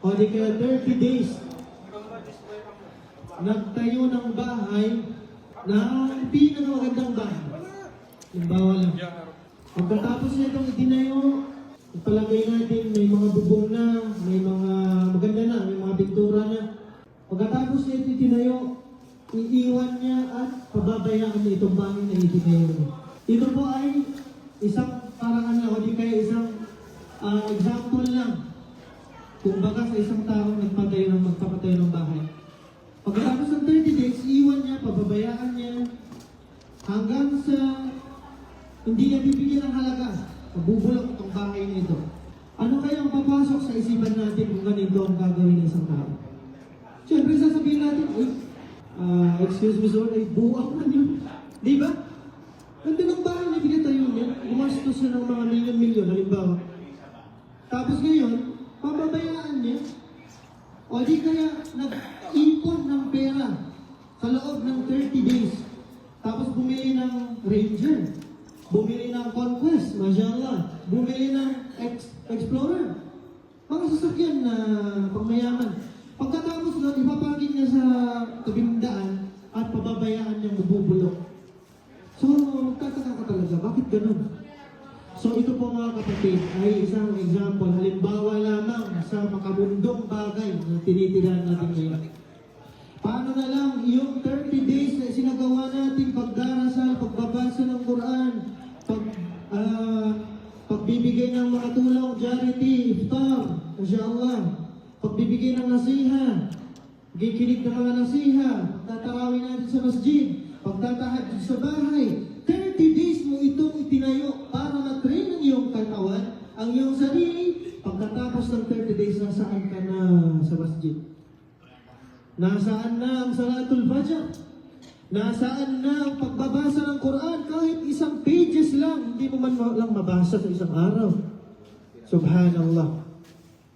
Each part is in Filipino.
O di kaya 30 days, nagtayo ng bahay ng pinakamagandang bahay. Halimbawa lang. Pagkatapos niya itong itinayo, ipalagay natin may mga bubong na, may mga maganda na, may mga pintura na. Pagkatapos niya ito itinayo, iiwan niya at pababayaan niya itong bahay na itinayo niya. Ito po ay isang parang ano, o di kaya isang ah, example lang. Kung baka sa isang tao nagpatayo ng magpapatayo ng bahay. Pagkatapos ng 30 days, iiwan niya, pababayaan niya, hanggang sa hindi niya bibigyan ng halaga. Mabubulok itong bahay na ito. Ano kaya ang papasok sa isipan natin kung ganito ang gagawin ng isang tao? Siyempre, sasabihin natin, ay, ah, excuse me sir, ay buwak man yun. Di ba? Ganda ng bahay na pinatayo niya, gumastos siya ng mga milyon-milyon, halimbawa. Tapos ngayon, pababayaan niya, o di kaya nag-ipon ng pera sa loob ng 30 days. Tapos bumili ng Ranger, bumili ng Conquest, mashallah, bumili ng Ex- Explorer. Mga sasakyan na pangmayaman. Pagkatapos nun, ipaparking niya sa tabing daan at pababayaan niyang mabubulok. So, magtataka ka talaga, bakit ganun? So ito po mga kapatid ay isang example, halimbawa lamang sa makabundong bagay na tinitirahan natin ngayon. Paano na lang yung 30 days na sinagawa natin pagdarasal, pagbabasa ng Quran, pag, ah, pagbibigay ng mga tulong, charity, iftar, insyaAllah, pagbibigay ng nasiha, gikinig ng mga nasiha, pagtatarawin natin sa masjid, pagtatahad sa bahay, 30 days masjid? Nasaan na ang salatul fajr? Nasaan na ang pagbabasa ng Quran? Kahit isang pages lang, hindi mo man ma- lang mabasa sa isang araw. Subhanallah.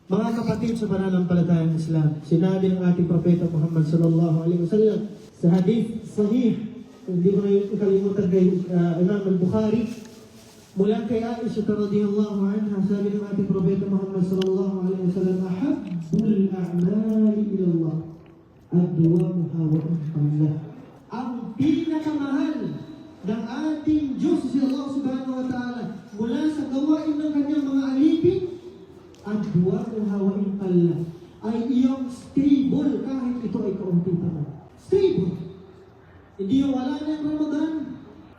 Mga kapatid sa pananampalatayang Islam, sinabi ng ating propeta Muhammad sallallahu alaihi wasallam sa hadith sahih, hindi ko na yung kalimutan kay uh, Imam al-Bukhari, mula kay Aisha radhiyallahu anha, sabi ng ating propeta Muhammad sallallahu alaihi wasallam, a'mali ila Allah adwamuha wa anfa'lah. Ang pinakamahal ng ating Diyos si Allah subhanahu wa ta'ala mula sa gawain ng kanyang mga alipin adwamuha wa anfa'lah ay iyong stable kahit ito ay kaunti pa man. Stable. Hindi yung wala na yung Ramadan.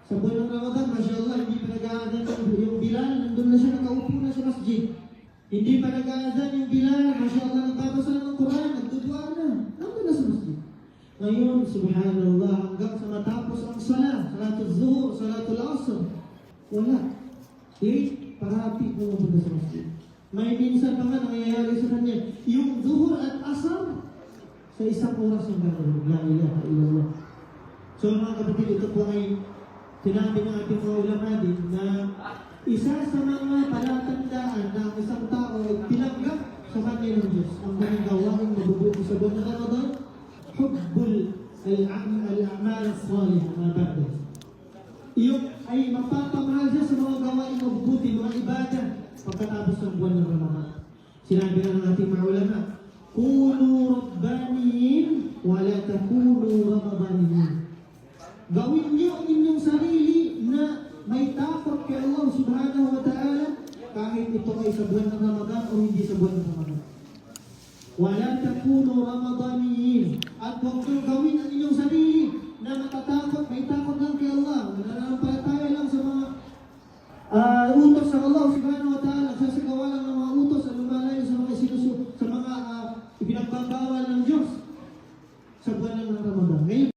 Sa buwan ng Ramadan, mashallah, hindi pa nag-aadan yung, yung Bilal, nandun na siya nakaupo na sa masjid. Hindi pa nag-aadan yung Bilal, mashallah, nagbabasa na ng Quran, nagdudua na. Nandun na sa masjid. Ngayon, subhanallah, hanggang sa matapos ang salah, salatul zuhur, salatul asr, wala. Eh, parati pumupunta sa masjid. May minsan pa nga nangyayari sa kanya, yung zuhur at asar, sa isang oras ang gagawin. La ilaha illallah. So mga kapatid, ito po ay sinabi ng ating mga ulama din na isa sa mga palatandaan na ang isang tao ay tinanggap sa kanya ng Diyos ang kanyang gawain mabubuti sa buwan ng Ramadan, hubbul al-am- al-amal as-salih na ba'da. Yung ay mapapamahal siya sa mga gawain mabubuti, mga ibada pagkatapos ng buwan ng Ramadan. Sinabi na ng ating mga ulama, Kunu Rabbaniyin, wala takunu Ramadaniyin. Gawin niyo ang inyong sarili na may takot kay Allah subhanahu wa ta'ala kahit ito ay sa buwan ng Ramadan o hindi sa buwan ng Ramadan. Wala takunu Ramadaniyin. At huwag niyo gawin ang inyong sarili